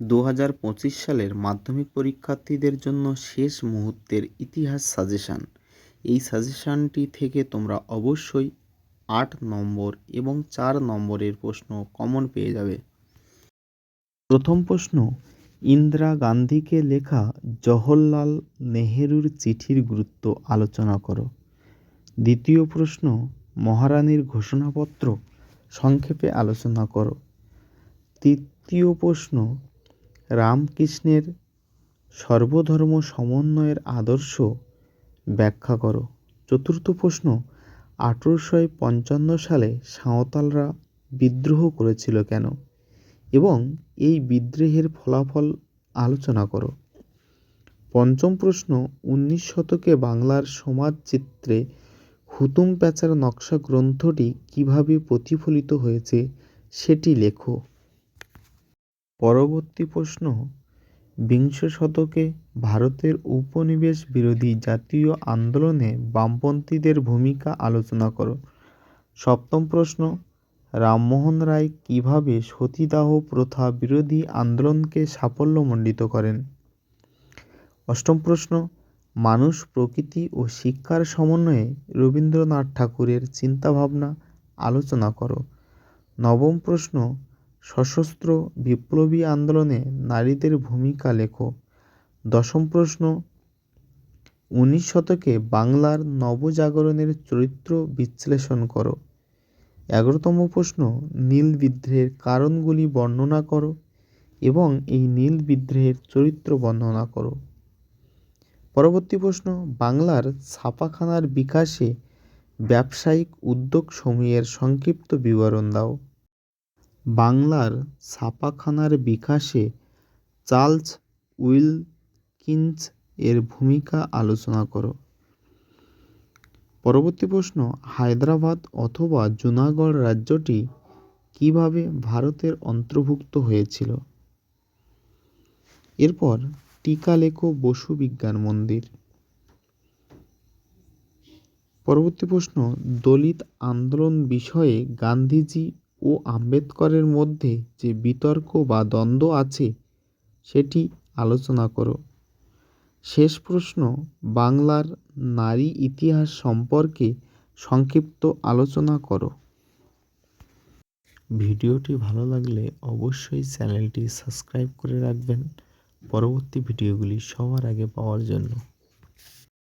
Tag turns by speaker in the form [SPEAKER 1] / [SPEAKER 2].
[SPEAKER 1] দু হাজার পঁচিশ সালের মাধ্যমিক পরীক্ষার্থীদের জন্য শেষ মুহূর্তের ইতিহাস সাজেশান। এই সাজেশানটি থেকে তোমরা অবশ্যই আট নম্বর এবং চার নম্বরের প্রশ্ন কমন পেয়ে যাবে। প্রথম প্রশ্ন, ইন্দিরা গান্ধীকে লেখা জওহরলাল নেহেরুর চিঠির গুরুত্ব আলোচনা করো। দ্বিতীয় প্রশ্ন, মহারানীর ঘোষণাপত্র সংক্ষেপে আলোচনা করো। তৃতীয় প্রশ্ন রামকৃষ্ণের সর্বধর্ম সমন্বয়ের আদর্শ ব্যাখ্যা করো। চতুর্থ প্রশ্ন আঠেরোশো পঞ্চান্ন সালে সাঁওতালরা বিদ্রোহ করেছিল কেন? এবং এই বিদ্রোহের ফলাফল আলোচনা করো। পঞ্চম প্রশ্ন, উনিশ শতকে বাংলার সমাজচিত্রে হুতুম প্যাঁচার নকশা গ্রন্থটি কীভাবে প্রতিফলিত হয়েছে সেটি লেখো। পরবর্তী প্রশ্ন, বিংশ শতকে ভারতের উপনিবেশ বিরোধী জাতীয় আন্দোলনে বামপন্থীদের ভূমিকা আলোচনা করো। সপ্তম প্রশ্ন, রামমোহন রায় কীভাবে সতীদাহ প্রথা বিরোধী আন্দোলনকে সাফল্যমণ্ডিত করেন? অষ্টম প্রশ্ন, মানুষ প্রকৃতি ও শিক্ষার সমন্বয়ে রবীন্দ্রনাথ ঠাকুরের চিন্তাভাবনা আলোচনা করো। নবম প্রশ্ন সশস্ত্র বিপ্লবী আন্দোলনে নারীদের ভূমিকা লেখো। দশম প্রশ্ন, উনিশ শতকে বাংলার নবজাগরণের চরিত্র বিশ্লেষণ করো। এগারোতম প্রশ্ন, নীল বিদ্রোহের কারণগুলি বর্ণনা করো এবং এই নীল বিদ্রোহের চরিত্র বর্ণনা করো। পরবর্তী প্রশ্ন, বাংলার ছাপাখানার বিকাশে ব্যবসায়িক উদ্যোগ সমূহের সংক্ষিপ্ত বিবরণ দাও। বাংলার ছাপাখানার বিকাশে চার্লস উইলকিন্স এর ভূমিকা আলোচনা করো। পরবর্তী প্রশ্ন, হায়দ্রাবাদ অথবা জুনাগড় রাজ্যটি কীভাবে ভারতের অন্তর্ভুক্ত হয়েছিল? এরপর টিকা লেখো বসু বিজ্ঞান মন্দির। পরবর্তী প্রশ্ন, দলিত আন্দোলন বিষয়ে গান্ধীজি ও আম্বেদকরের মধ্যে যে বিতর্ক বা দ্বন্দ্ব আছে, সেটি আলোচনা করো। শেষ প্রশ্ন, বাংলার নারী ইতিহাস সম্পর্কে সংক্ষিপ্ত আলোচনা করো। ভিডিওটি ভালো লাগলে অবশ্যই চ্যানেলটি সাবস্ক্রাইব করে রাখবেন। পরবর্তী ভিডিওগুলি সবার আগে পাওয়ার জন্য।